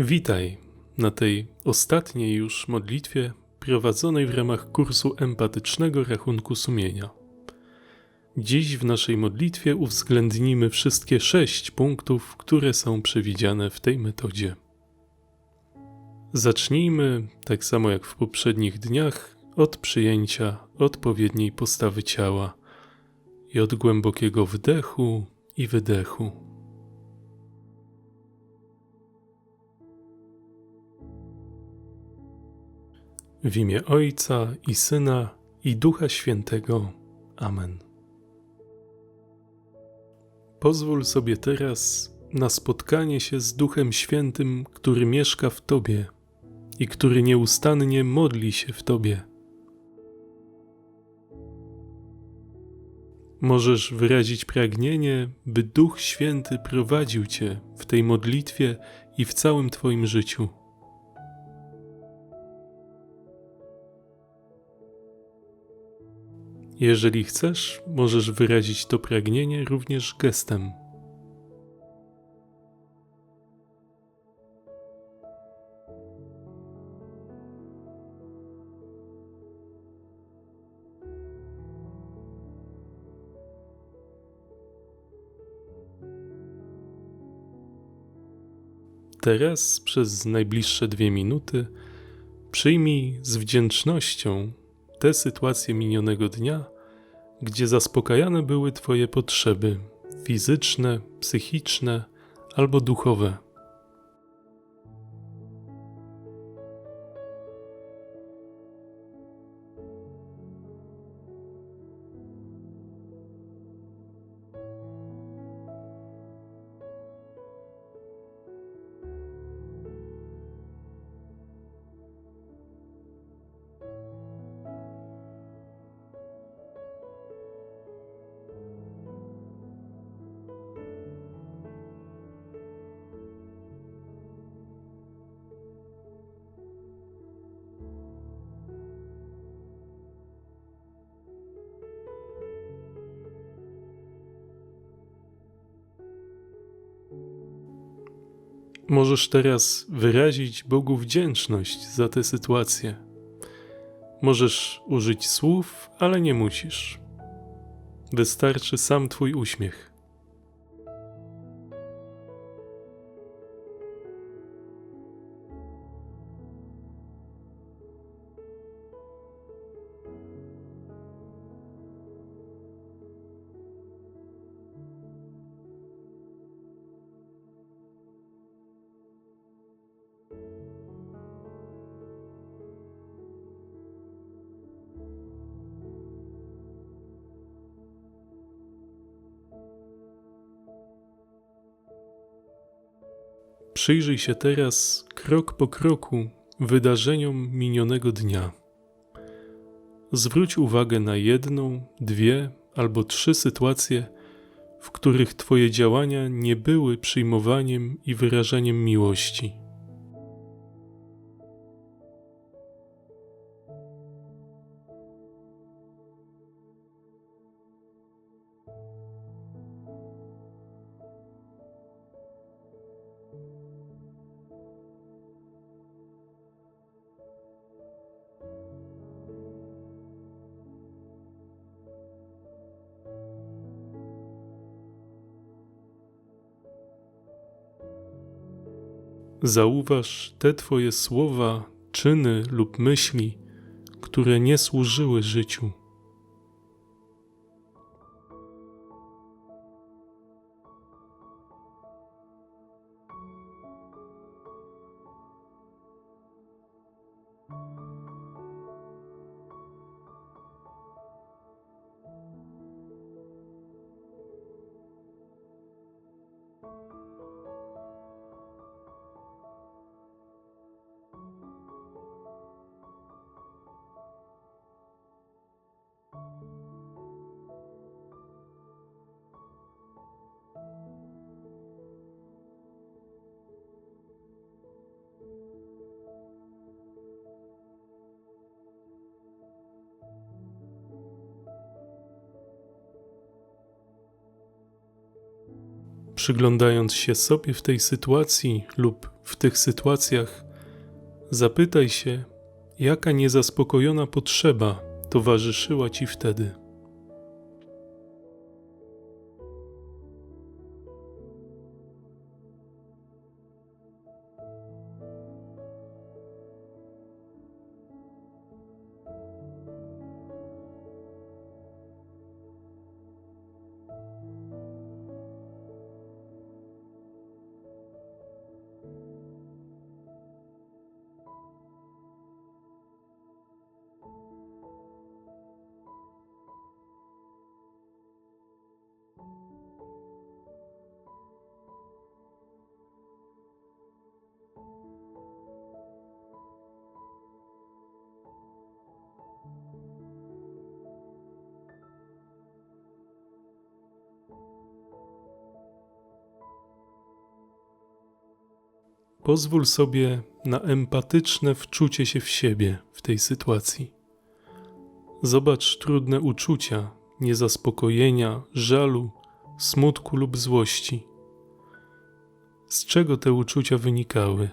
Witaj na tej ostatniej już modlitwie prowadzonej w ramach kursu empatycznego rachunku sumienia. Dziś w naszej modlitwie uwzględnimy wszystkie sześć punktów, które są przewidziane w tej metodzie. Zacznijmy, tak samo jak w poprzednich dniach, od przyjęcia odpowiedniej postawy ciała i od głębokiego wdechu i wydechu. W imię Ojca i Syna i Ducha Świętego. Amen. Pozwól sobie teraz na spotkanie się z Duchem Świętym, który mieszka w Tobie i który nieustannie modli się w Tobie. Możesz wyrazić pragnienie, by Duch Święty prowadził Cię w tej modlitwie i w całym Twoim życiu. Jeżeli chcesz, możesz wyrazić to pragnienie również gestem. Teraz przez najbliższe dwie minuty przyjmij z wdzięcznością te sytuacje minionego dnia, gdzie zaspokajane były Twoje potrzeby fizyczne, psychiczne albo duchowe. Możesz teraz wyrazić Bogu wdzięczność za tę sytuację. Możesz użyć słów, ale nie musisz. Wystarczy sam Twój uśmiech. Przyjrzyj się teraz krok po kroku wydarzeniom minionego dnia. Zwróć uwagę na jedną, dwie albo trzy sytuacje, w których Twoje działania nie były przyjmowaniem i wyrażaniem miłości. Zauważ te Twoje słowa, czyny lub myśli, które nie służyły życiu. Przyglądając się sobie w tej sytuacji lub w tych sytuacjach, zapytaj się, jaka niezaspokojona potrzeba towarzyszyła ci wtedy. Pozwól sobie na empatyczne wczucie się w siebie w tej sytuacji. Zobacz trudne uczucia, niezaspokojenia, żalu, smutku lub złości. Z czego te uczucia wynikały?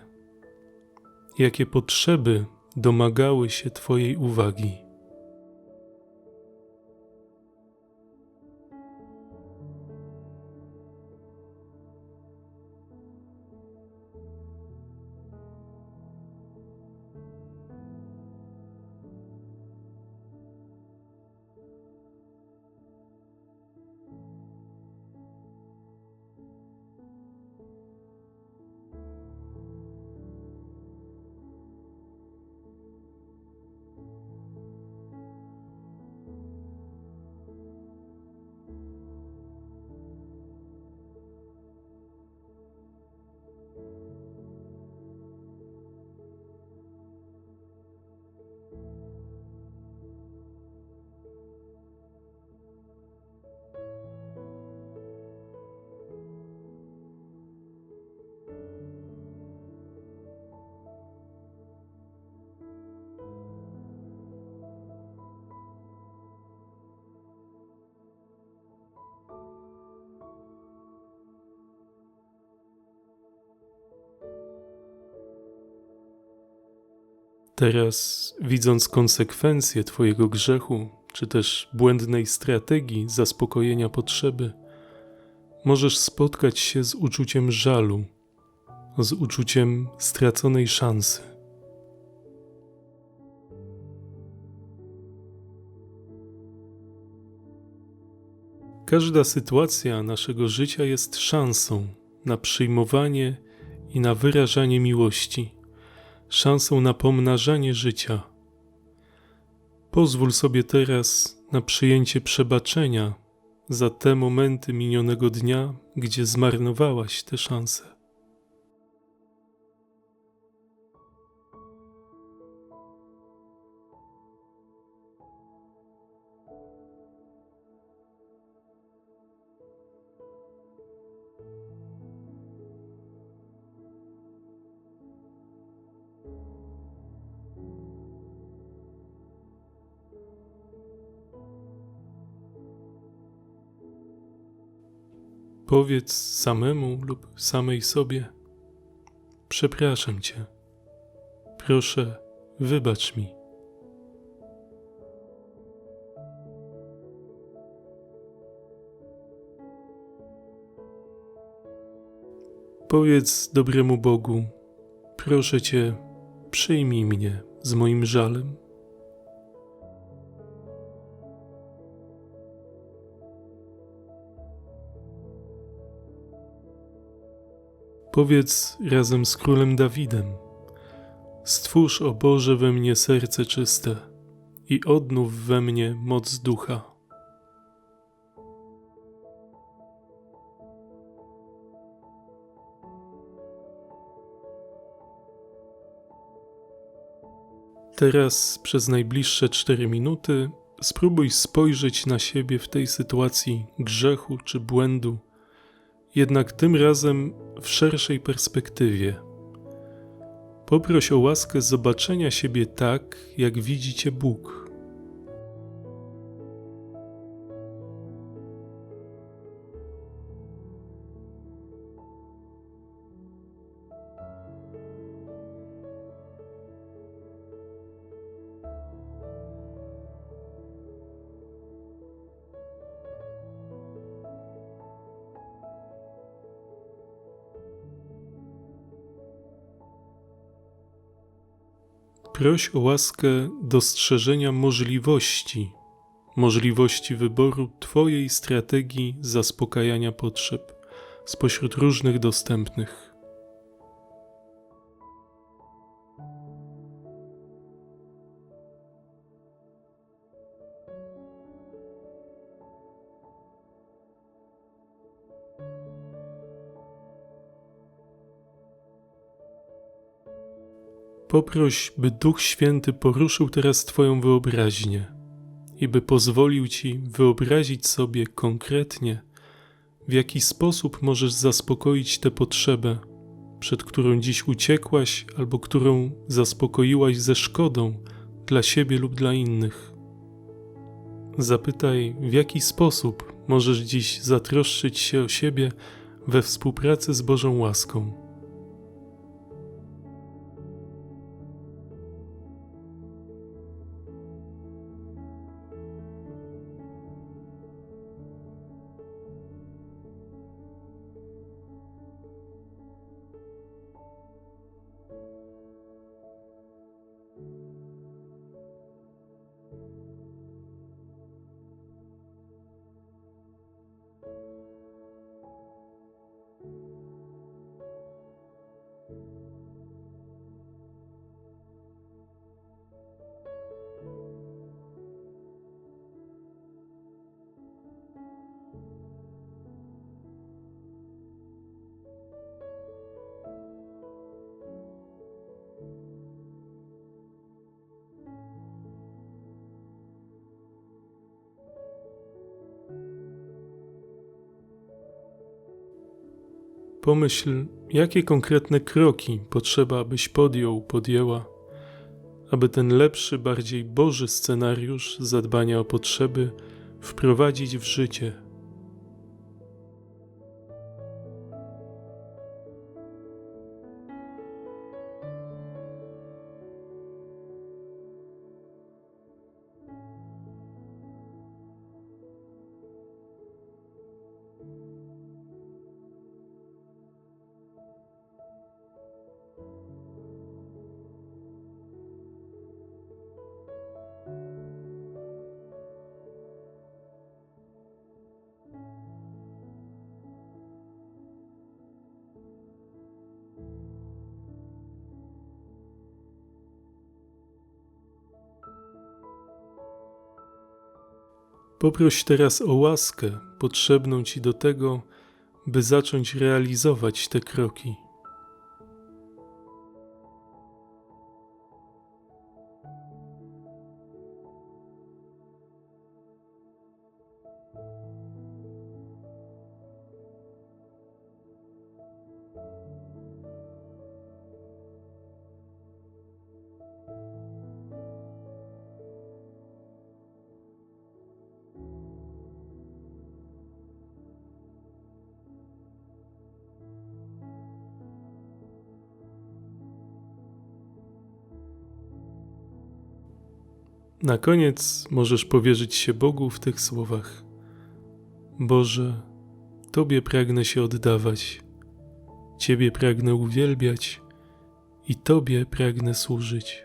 Jakie potrzeby domagały się Twojej uwagi? Teraz, widząc konsekwencje Twojego grzechu, czy też błędnej strategii zaspokojenia potrzeby, możesz spotkać się z uczuciem żalu, z uczuciem straconej szansy. Każda sytuacja naszego życia jest szansą na przyjmowanie i na wyrażanie miłości szansą na pomnażanie życia. Pozwól sobie teraz na przyjęcie przebaczenia za te momenty minionego dnia, gdzie zmarnowałaś tę szansę. Powiedz samemu lub samej sobie: Przepraszam cię. Proszę, wybacz mi. Powiedz dobremu Bogu: Proszę cię, przyjmij mnie z moim żalem. Powiedz razem z królem Dawidem: Stwórz, o Boże, we mnie serce czyste i odnów we mnie moc ducha. Teraz przez najbliższe cztery minuty spróbuj spojrzeć na siebie w tej sytuacji grzechu czy błędu jednak tym razem w szerszej perspektywie. Poproś o łaskę zobaczenia siebie tak, jak widzi Cię Bóg. Proś o łaskę dostrzeżenia możliwości, możliwości wyboru Twojej strategii zaspokajania potrzeb spośród różnych dostępnych. Poproś, by Duch Święty poruszył teraz Twoją wyobraźnię i by pozwolił Ci wyobrazić sobie konkretnie, w jaki sposób możesz zaspokoić tę potrzebę, przed którą dziś uciekłaś albo którą zaspokoiłaś ze szkodą dla siebie lub dla innych. Zapytaj, w jaki sposób możesz dziś zatroszczyć się o siebie we współpracy z Bożą łaską. Pomyśl, jakie konkretne kroki potrzeba, abyś podjął, podjęła, aby ten lepszy, bardziej Boży scenariusz zadbania o potrzeby wprowadzić w życie. Poproś teraz o łaskę potrzebną Ci do tego, by zacząć realizować te kroki. Na koniec możesz powierzyć się Bogu w tych słowach: Boże, Tobie pragnę się oddawać, Ciebie pragnę uwielbiać i Tobie pragnę służyć.